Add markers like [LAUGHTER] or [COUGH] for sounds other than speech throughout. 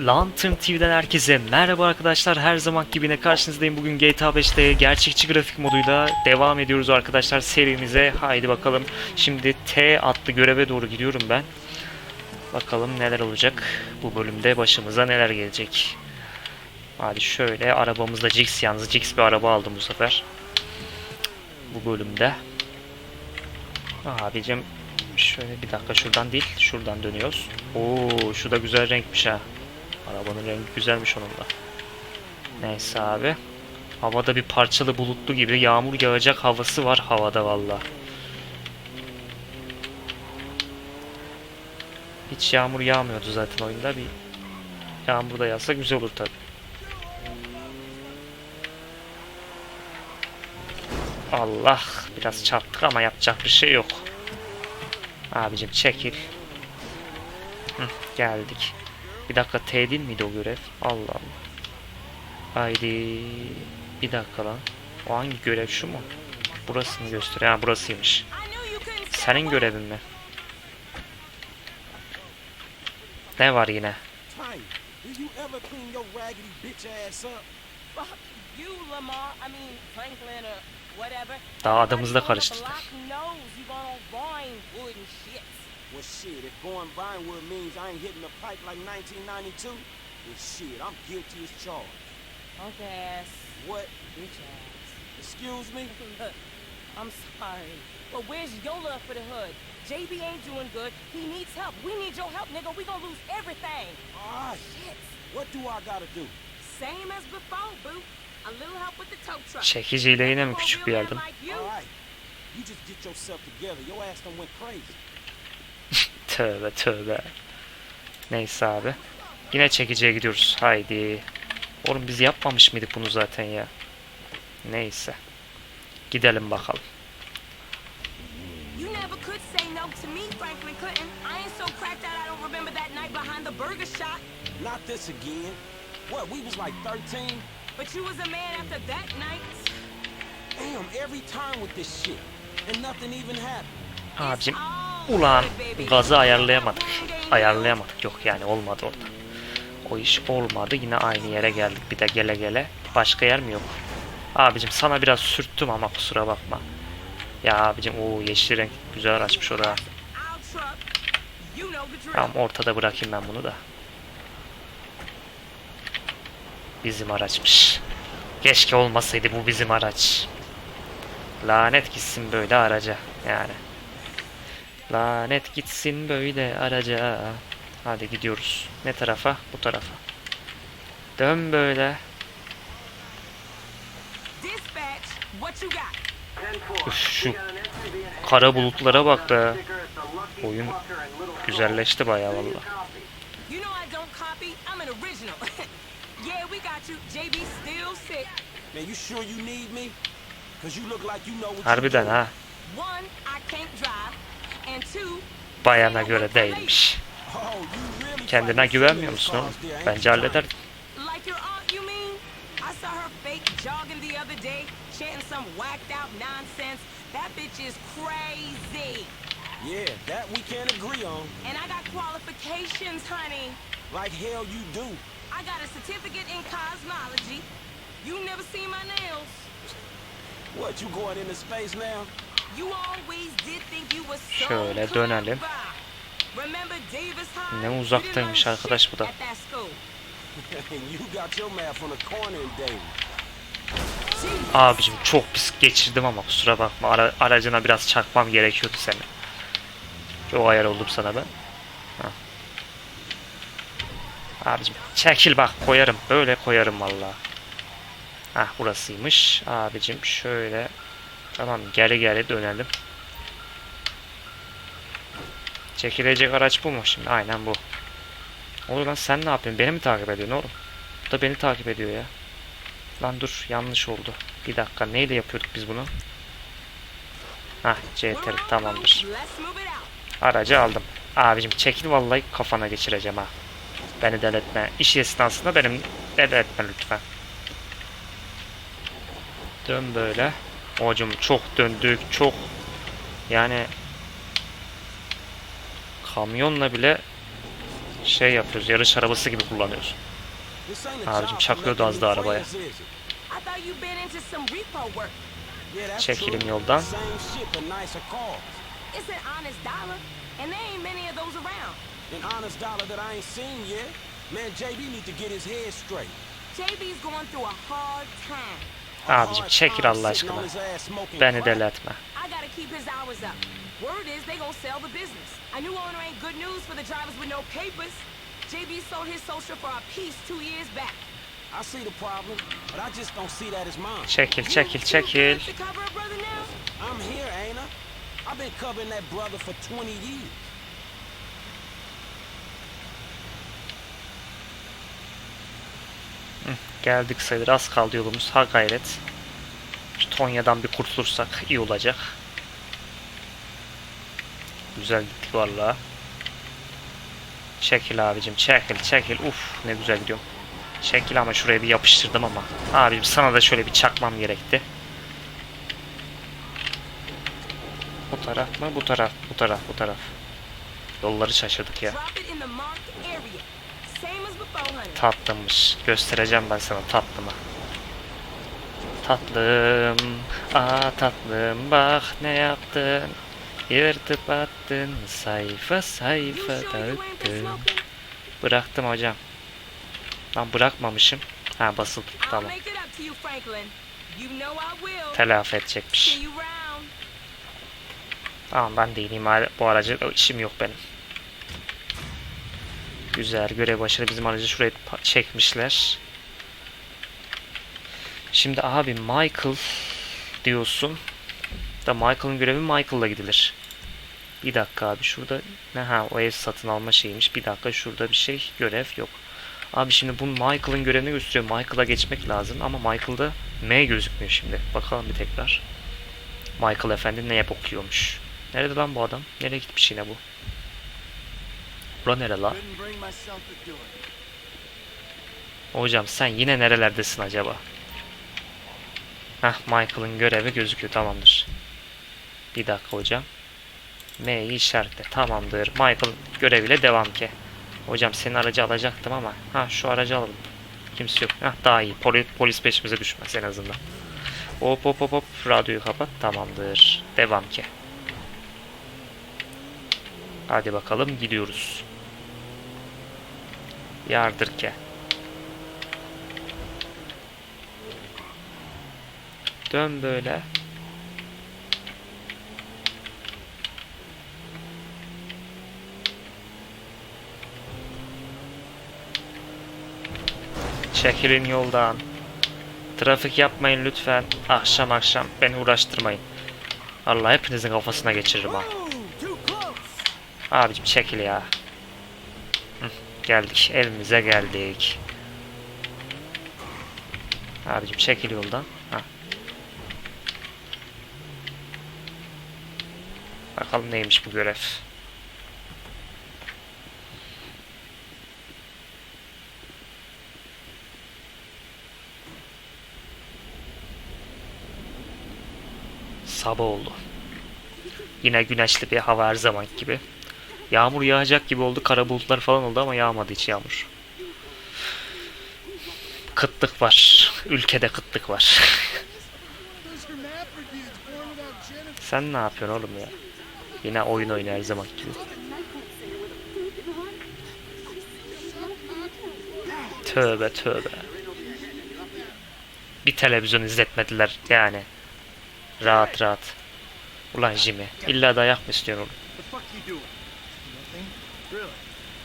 Lantern TV'den herkese merhaba arkadaşlar. Her zaman gibi yine karşınızdayım. Bugün GTA 5'te gerçekçi grafik moduyla devam ediyoruz arkadaşlar serimize. Haydi bakalım. Şimdi T adlı göreve doğru gidiyorum ben. Bakalım neler olacak bu bölümde başımıza neler gelecek. Hadi şöyle arabamızda Jix yalnız Jix bir araba aldım bu sefer. Bu bölümde. Abicim şöyle bir dakika şuradan değil şuradan dönüyoruz. Oo şu da güzel renkmiş ha. Arabanın rengi güzelmiş onun da. Neyse abi. Havada bir parçalı bulutlu gibi yağmur yağacak havası var havada valla. Hiç yağmur yağmıyordu zaten oyunda bir yağmur da yağsa güzel olur tabi. Allah biraz çarptık ama yapacak bir şey yok. Abicim çekil. Hı, geldik. Bir dakika T değil miydi o görev? Allah Allah. Haydi. Bir dakika lan. O hangi görev şu mu? Burasını gösteriyor. Ha burasıymış. Senin görevin mi? Ne var yine? Tiny, will you ever shit, if going Vinewood means I ain't hitting the pipe like 1992, then shit, I'm guilty as charged. Punk ass, What? bitch ass. Excuse me? [LAUGHS] Look, I'm sorry. But where's your love for the hood? JB ain't doing good. He needs help. We need your help, nigga. We gonna lose everything. Ah, Shit. what do I gotta do? Same as before, boo. A little help with the tow truck. Çekiciyle yine mi For a küçük bir yardım? like you, All right, you just get yourself together. Your ass done went crazy. Tövbe tövbe. Neyse abi. Yine çekiciye gidiyoruz. Haydi. Oğlum biz yapmamış mıydık bunu zaten ya? Neyse. Gidelim bakalım. Not this again. What, we was like 13? But you was a man after that night. Damn, every time with this shit. And nothing even happened. Abicim. Ulan gazı ayarlayamadık. Ayarlayamadık. Yok yani olmadı orada. O iş olmadı. Yine aynı yere geldik. Bir de gele gele. Başka yer mi yok? Abicim sana biraz sürttüm ama kusura bakma. Ya abicim o yeşil renk güzel açmış the drill. Tamam ortada bırakayım ben bunu da. Bizim araçmış. Keşke olmasaydı bu bizim araç. Lanet gitsin böyle araca yani. Lanet gitsin böyle araca. Hadi gidiyoruz. Ne tarafa? Bu tarafa. Dön böyle. Üf, şu kara bulutlara bak be. Oyun güzelleşti bayağı valla. [LAUGHS] Harbiden ha. One, I can't drive. And two, Bayana göre değilmiş. Oh, you really Kendine fighting güvenmiyor serious musun oğlum? cause there, ain't Bence you, halleder. like your aunt, you mean? I saw her fake jogging the other day, chanting some whacked out nonsense. That bitch is crazy. Yeah, that we can't agree on. And I got qualifications, honey. Like hell you do. I got a certificate in cosmology. You never seen my nails. What, you going into space now? You always did think you was so Şöyle dönelim. Ne uzaktaymış arkadaş bu da. [LAUGHS] Abicim çok pis geçirdim ama kusura bakma. Ara- aracına biraz çakmam gerekiyordu seni. Çok ayar oldum sana ben. Hah. Abicim çekil bak koyarım. Böyle koyarım valla. Hah burasıymış. Abicim şöyle. Tamam geri geri dönelim. Çekilecek araç bu mu şimdi? Aynen bu. Oğlum lan sen ne yapıyorsun? Beni mi takip ediyorsun oğlum? Bu da beni takip ediyor ya. Lan dur yanlış oldu. Bir dakika neyle yapıyorduk biz bunu? Hah CTR tamamdır. Aracı aldım. Abicim çekil vallahi kafana geçireceğim ha. Beni deletme. İş esnasında benim deletme lütfen. Dön böyle. Hocam çok döndük çok. Yani kamyonla bile Şey yapıyoruz. Yarış arabası gibi kullanıyoruz. Abicim çakıyordu az da arabaya. true. yoldan. Same shit, but nicer cars. It's an honest dollar, and there ain't many of those around. An honest dollar that I ain't seen yet. Man, JB need to get his head straight. JB's going through a hard time. Abicim çekil Allah aşkına. Beni crack. deli etme. I gotta keep his hours up. Word is they gonna sell the business. A new owner ain't good news for the drivers with no papers. JB sold his social for a piece two years back. I see the problem, but I just don't see that as mine. Çekil çekil çekil. I'm here, ain't I? I've been covering that brother for 20 years. Geldik sayılır. Az kaldı yolumuz. Ha gayret. Şu Tonya'dan bir kurtulursak iyi olacak. Güzel gittik valla. Çekil abicim çekil çekil. Uf ne güzel gidiyorum. Çekil ama şuraya bir yapıştırdım ama. Abicim sana da şöyle bir çakmam gerekti. Bu taraf mı? Bu taraf. Bu taraf. Bu taraf. Yolları şaşırdık ya. Drop it in the marked area. Same as before, honey. Tatlımmış. Göstereceğim ben sana tatlımı. Tatlım, aa tatlım bak ne yaptın. Yırtıp attın, sayfa sayfa dağıttın. Bıraktım hocam. Lan bırakmamışım. Ha I'll tamam. Telafi edecekmiş. Tamam ben değilim hala- bu aracı işim yok benim. Güzel görev başarı bizim aracı şuraya çekmişler. Şimdi abi Michael diyorsun. Da Michael'ın görevi Michael'la gidilir. Bir dakika abi şurada ne ha o ev satın alma şeymiş. Bir dakika şurada bir şey görev yok. Abi şimdi bu Michael'ın görevini gösteriyor. Michael'a geçmek lazım ama Michael'da M gözükmüyor şimdi. Bakalım bir tekrar. Michael efendi neye bakıyormuş? Nerede lan bu adam? Nereye gitmiş yine bu? Bura nere la? Hocam sen yine nerelerdesin acaba? Heh Michael'ın görevi gözüküyor tamamdır. Bir dakika hocam. M'yi işaretle tamamdır. Michael göreviyle devam ki. Hocam senin aracı alacaktım ama. Ha şu aracı alalım. Kimse yok. Heh daha iyi. Poli- polis peşimize düşmez en azından. Hop hop hop hop. Radyoyu kapat. Tamamdır. Devam ki. Hadi bakalım gidiyoruz. Yardır ki. Dön böyle. Çekilin yoldan. Trafik yapmayın lütfen. Akşam akşam beni uğraştırmayın. Allah hepinizin kafasına geçiririm ha. Abicim çekil ya. Geldik. Evimize geldik. Abicim çekil yoldan. Ha. Bakalım neymiş bu görev. Sabah oldu. Yine güneşli bir hava her zaman gibi. Yağmur yağacak gibi oldu. Kara bulutlar falan oldu ama yağmadı hiç yağmur. Kıtlık var. Ülkede kıtlık var. [LAUGHS] Sen ne yapıyorsun oğlum ya? Yine oyun oynuyor her zaman gibi. Tövbe tövbe. Bir televizyon izletmediler yani. Rahat rahat. Ulan Jimmy, illa dayak mı istiyorsun oğlum? The fuck you doing? Nothing. Really?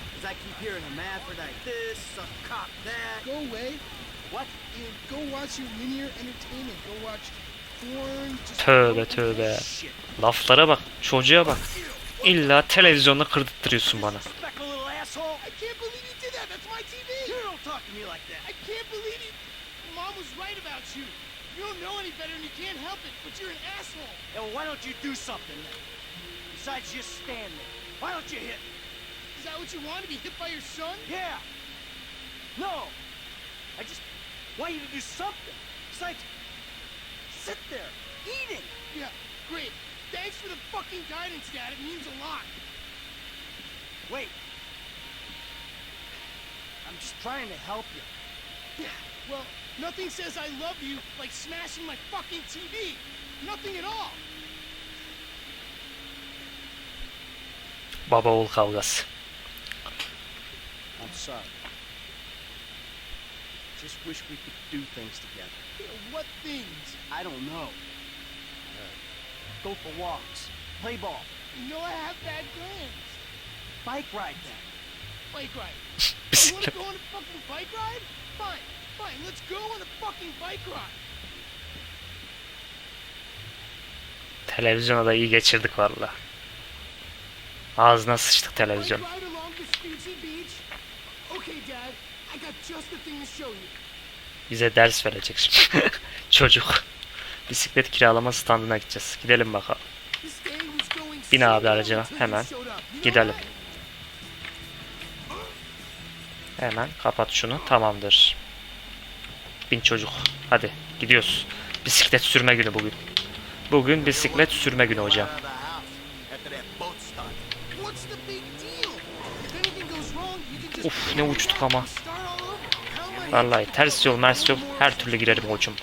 Because I keep hearing a Maphrodite this, a cop that. Go away What? and go watch your linear entertainment. Go watch porn. Just Tövbe tövbe. Shit. Laflara bak, çocuğa bak. İlla televizyonda kırdırtıyorsun bana. Speckle little asshole. I can't believe you did that. That's my TV. You don't talk to me like that. I can't believe you. Mom was right about you. You don't know any better and you can't help it, but you're an asshole. Yeah, well, why don't you do something then? Besides just stand there. Why don't you hit? Is that what you want to be hit by your son? Yeah. No. I just want you to do something. Besides, sit there, eating. Yeah, great. Thanks for the fucking guidance, Dad. It means a lot. Wait. I'm just trying to help you. Yeah, well, nothing says I love you like smashing my fucking TV. Nothing at all. Baba oğul kavgası. Sorry. Just wish we could do things together. What things? I don't know. Go for walks, play ball, You know I have bad glands. bike ride then. Bike ride. [LAUGHS] You wanna go on a fucking bike ride? Fine, fine, let's go on a fucking bike ride. Televizyona da iyi geçirdik valla. Ağzına sıçtık Bike televizyon. ride along the Spooksy Beach? Okay, Dad, I got just the thing to show you. Bize ders verecek şimdi. [LAUGHS] Çocuk. Bisiklet kiralama standına gideceğiz. Gidelim bakalım. Bin abi aracına, hemen. Gidelim. Hemen kapat şunu. Tamamdır. Bin çocuk. Hadi gidiyoruz. Bisiklet sürme günü bugün. Bugün bisiklet sürme günü hocam. Uf ne uçtuk ama. Vallahi ters yol mers yol her türlü girerim koçum.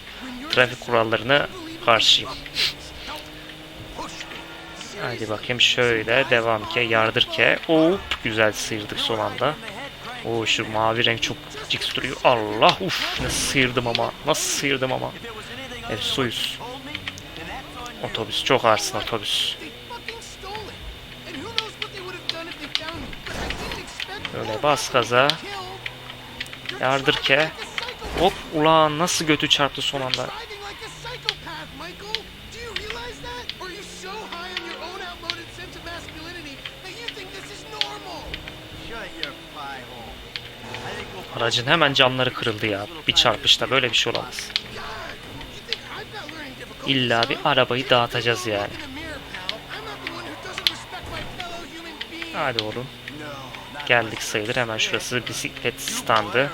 Trafik kurallarına karşıyım. Hadi bakayım şöyle devam ke yardır ke. Hop güzel sıyırdık son anda. Oo şu mavi renk çok cix duruyor. Allah uf nasıl sıyırdım ama. Nasıl sıyırdım ama. Efsoyuz. Otobüs çok ağırsın otobüs. Böyle bas gaza. Yardır ke. Hop ulan nasıl götü çarptı son anda. Aracın hemen camları kırıldı ya. Bir çarpışta böyle bir şey olamaz. İlla bir arabayı dağıtacağız yani. Hadi oğlum. Geldik sayılır hemen şurası bisiklet standı.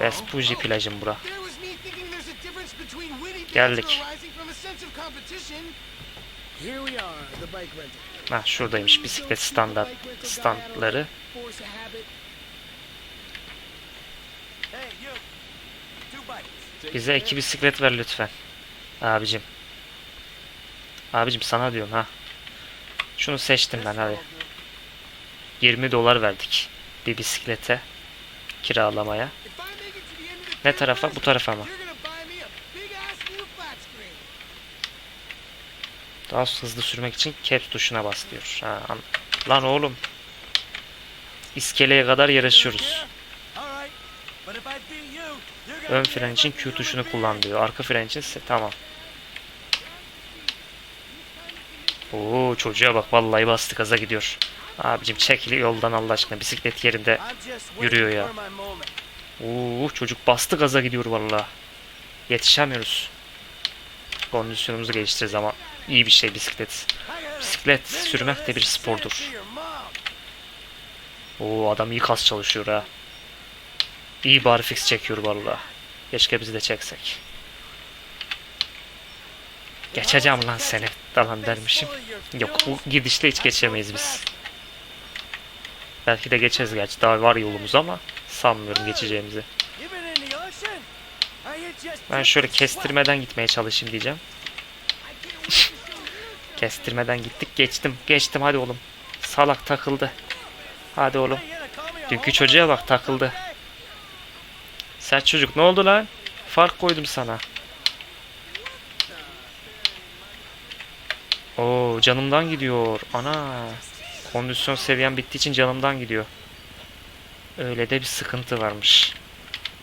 Vespucci plajım bura. Geldik. Ha şuradaymış bisiklet standart standları. Bize iki bisiklet ver lütfen. Abicim. Abicim sana diyorum ha. Şunu seçtim ben hadi. 20 dolar verdik bir bisiklete kiralamaya. Ne tarafa? Bu tarafa mı? Daha hızlı sürmek için caps tuşuna bas diyor. Ha, an- Lan oğlum. İskeleye kadar yarışıyoruz. Ön fren için Q tuşunu kullan diyor. Arka fren için ise tamam. Oo çocuğa bak vallahi bastı gaza gidiyor. Abicim çekil yoldan Allah aşkına bisiklet yerinde. Yürüyor ya. Oo çocuk bastı gaza gidiyor vallahi. Yetişemiyoruz. Kondisyonumuzu geliştiririz ama iyi bir şey bisiklet. Bisiklet sürmek de bir spordur. Oo adam iyi kas çalışıyor ha. İyi barfix çekiyor vallahi. Keşke biz de çeksek. Geçeceğim lan seni falan dermişim. Yok bu gidişle hiç geçemeyiz biz. Belki de geçeriz gerçi daha var yolumuz ama sanmıyorum geçeceğimizi. Ben şöyle kestirmeden gitmeye çalışayım diyeceğim. [LAUGHS] Kestirmeden gittik geçtim geçtim hadi oğlum. Salak takıldı. Hadi oğlum. Dünkü çocuğa bak takıldı. Sert çocuk ne oldu lan? Fark koydum sana. Oo canımdan gidiyor. Ana. Kondisyon seviyem bittiği için canımdan gidiyor. Öyle de bir sıkıntı varmış.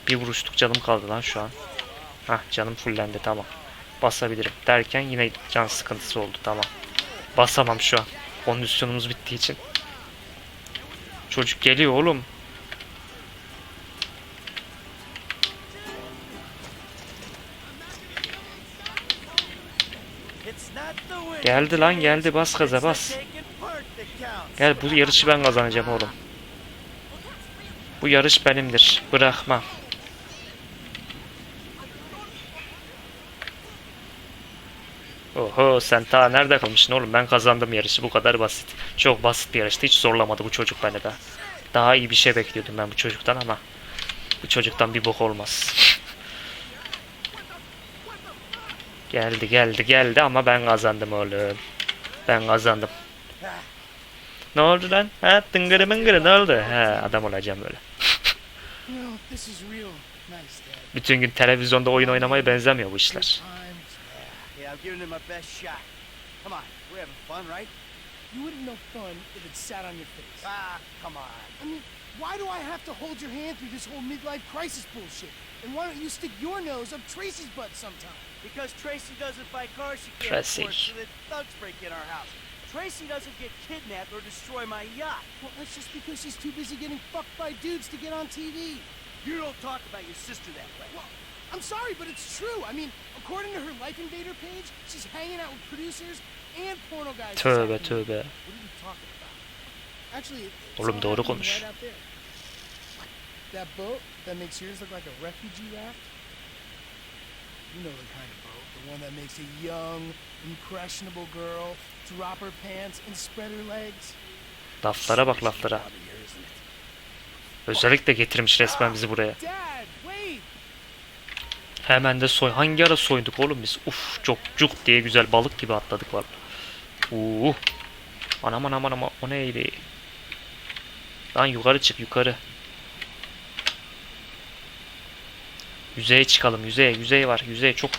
Bir vuruşluk canım kaldı lan şu an. Hah canım fullendi tamam. Basabilirim derken yine can sıkıntısı oldu tamam. Basamam şu an. Kondisyonumuz bittiği için. Çocuk geliyor oğlum. Geldi lan geldi bas gaza bas. Gel bu yarışı ben kazanacağım oğlum. Bu yarış benimdir. Bırakmam. Oho sen ta nerede kalmışsın oğlum? Ben kazandım yarışı. Bu kadar basit. Çok basit bir yarıştı. Hiç zorlamadı bu çocuk beni de. Daha iyi bir şey bekliyordum ben bu çocuktan ama bu çocuktan bir bok olmaz. geldi geldi geldi ama ben kazandım oğlum. Ben kazandım. Ne oldu lan? Ha tıngırı mıngırı ne oldu? Ha adam olacağım böyle. You know, this is real nice, Dad. Bütün gün televizyonda oyun oynamaya benzemiyor bu işler. Times. Yeah, I'm giving it my best shot. Come on, we're having fun, right? You wouldn't know fun if it sat on your face. Ah, come on. I mean, why do I have to hold your hand through this whole midlife crisis bullshit? And why don't you stick your nose up Tracy's butt sometime? Because Tracy doesn't buy cars she can't Tracy. afford, so that thugs break in our house. Tracy doesn't get kidnapped or destroy my yacht. Well, that's just because she's too busy getting fucked by dudes to get on TV. You don't talk about your sister that way. Well, I'm sorry, but it's true. I mean, according to her Life Invader page, she's hanging out with producers and porno guys. this Tövbe afternoon. tövbe. What are you talking about? Actually, Oğlum all doğru happening konuş. Right out there. That boat that makes yours look like a refugee raft. You know the kind of boat, the one that makes a young, impressionable girl drop her pants and spread her legs. Laflara bak laflara. Özellikle getirmiş resmen bizi buraya. Hemen de soy. Hangi ara soyduk oğlum biz? Uf çok cuk diye güzel balık gibi atladık var. Uuu. Anam anam anam o neydi? Lan yukarı çık yukarı. Yüzeye çıkalım yüzeye yüzey var yüzeye çok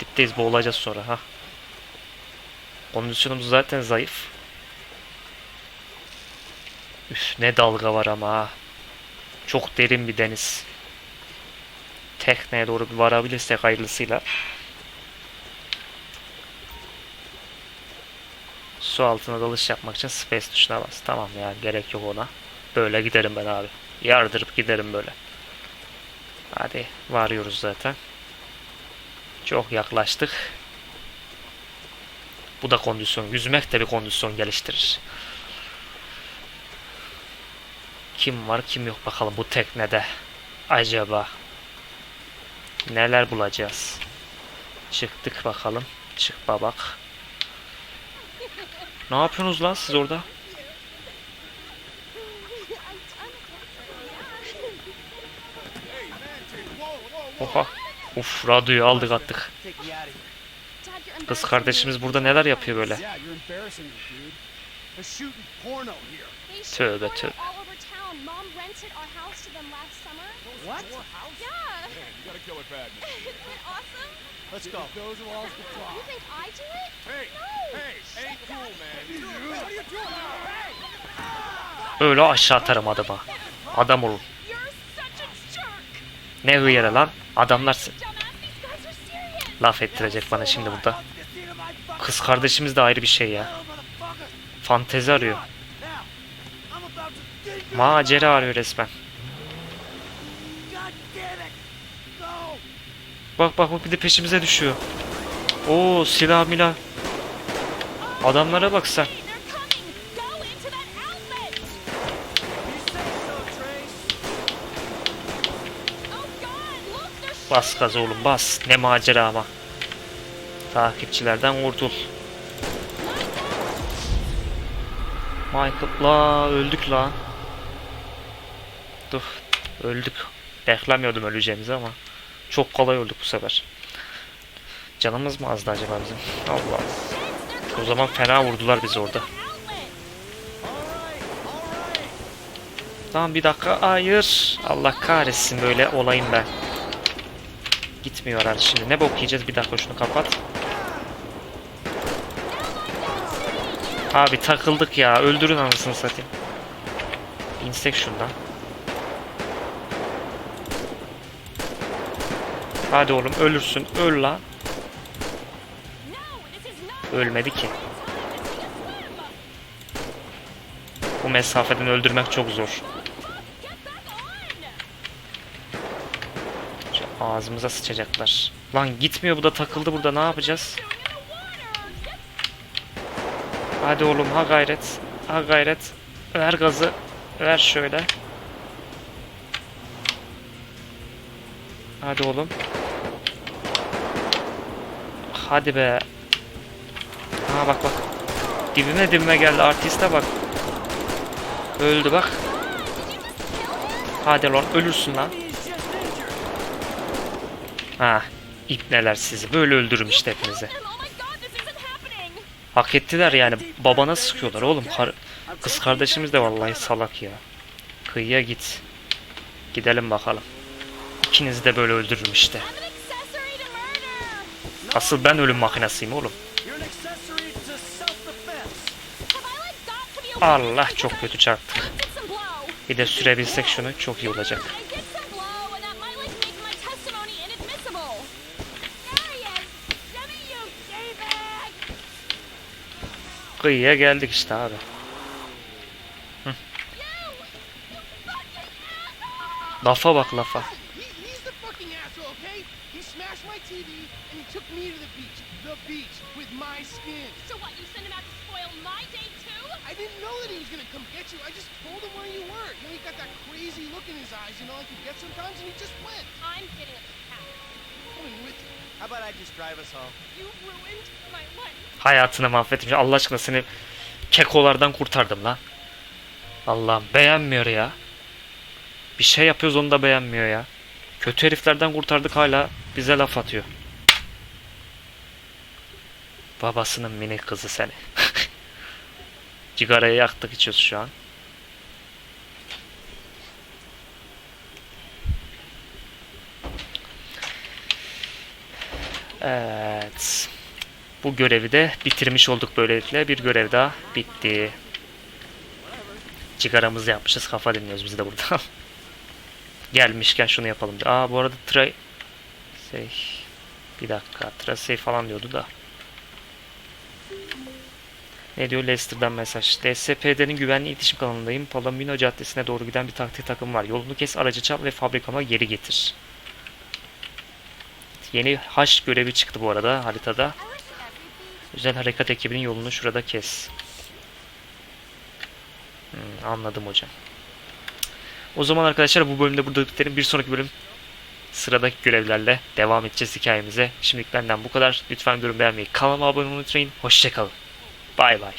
dipteyiz boğulacağız sonra ha. Kondisyonumuz zaten zayıf. Üf ne dalga var ama. Çok derin bir deniz tekneye doğru bir varabilirsek hayırlısıyla. Su altına dalış yapmak için space tuşuna bas. Tamam ya gerek yok ona. Böyle giderim ben abi. Yardırıp giderim böyle. Hadi varıyoruz zaten. Çok yaklaştık. Bu da kondisyon. Yüzmek de bir kondisyon geliştirir. Kim var kim yok bakalım bu teknede. Acaba. Neler bulacağız? Çıktık bakalım. Çık babak. Ne yapıyorsunuz lan siz orada? Oha. Uf radyoyu aldık attık. Kız kardeşimiz burada neler yapıyor böyle? Tövbe, tövbe. Let's aşağı atarım adama. Adam olun. Ne hıyarı lan? Adamlar laf ettirecek bana şimdi burada. Kız kardeşimiz de ayrı bir şey ya. Fantezi arıyor. Macera arıyor resmen. Bak bak bak bir de peşimize düşüyor. Oo silah milah. Adamlara bak sen. Bas gaz oğlum bas. Ne macera ama. Takipçilerden kurtul. Michael la öldük la. Dur öldük. Beklemiyordum öleceğimizi ama çok kolay öldük bu sefer. Canımız mı azdı acaba bizim? Allah. O zaman fena vurdular bizi orada. Tamam bir dakika. Hayır. Allah kahretsin böyle olayım ben. Gitmiyor herhalde şimdi. Ne bok yiyeceğiz? Bir dakika şunu kapat. Abi takıldık ya. Öldürün anasını satayım. İnsek şundan. Hadi oğlum ölürsün. Öl not Ölmedi ki. Bu mesafeden öldürmek çok zor. Ağzımıza sıçacaklar. Lan gitmiyor bu da takıldı burada. Ne yapacağız? Hadi oğlum ha gayret. Ha gayret. Ver gazı. Ver şöyle. Hadi oğlum. Hadi be. Ha bak bak. Dibime dibime geldi. Artiste bak. Öldü bak. Hadi lan ölürsün lan. Ha, ipneler sizi. Böyle öldürürüm işte hepinizi. Oh! Hak ettiler yani. Babana sıkıyorlar oğlum. Kar- kız kardeşimiz de vallahi salak ya. Kıyıya git. Gidelim bakalım. İkinizi de böyle öldürürüm işte. Asıl ben ölüm makinesiyim oğlum. Allah çok kötü çarptık. Bir de sürebilsek şunu çok iyi olacak. Where you were. You know, he got that crazy look in his eyes, you know, like you get sometimes, and he just went. I'm getting a cab. Coming with you. How about I just drive us home? You ruined my life. Hayatını mahvetmiş. Allah aşkına seni kekolardan kurtardım lan. Allah'ım beğenmiyor ya. Bir şey yapıyoruz onu da beğenmiyor ya. Kötü heriflerden kurtardık hala bize laf atıyor. Babasının minik kızı seni. [LAUGHS] Cigarayı yaktık içiyoruz şu an. Evet. Bu görevi de bitirmiş olduk böylelikle. Bir görev daha bitti. Cigaramızı yapmışız. Kafa dinliyoruz biz de burada. [LAUGHS] Gelmişken şunu yapalım. Aa bu arada tray... Şey... Bir dakika. Trasey falan diyordu da. Ne diyor Leicester'dan mesaj. DSPD'nin güvenli iletişim kanalındayım. Palomino Caddesi'ne doğru giden bir taktik takım var. Yolunu kes, aracı çal ve fabrikama geri getir. Yeni haş görevi çıktı bu arada haritada. Özel harekat ekibinin yolunu şurada kes. Hmm, anladım hocam. O zaman arkadaşlar bu bölümde burada bitelim. Bir sonraki bölüm sıradaki görevlerle devam edeceğiz hikayemize. Şimdilik benden bu kadar. Lütfen yorum beğenmeyi, kanalıma abone olmayı unutmayın. Hoşçakalın. Bay bay.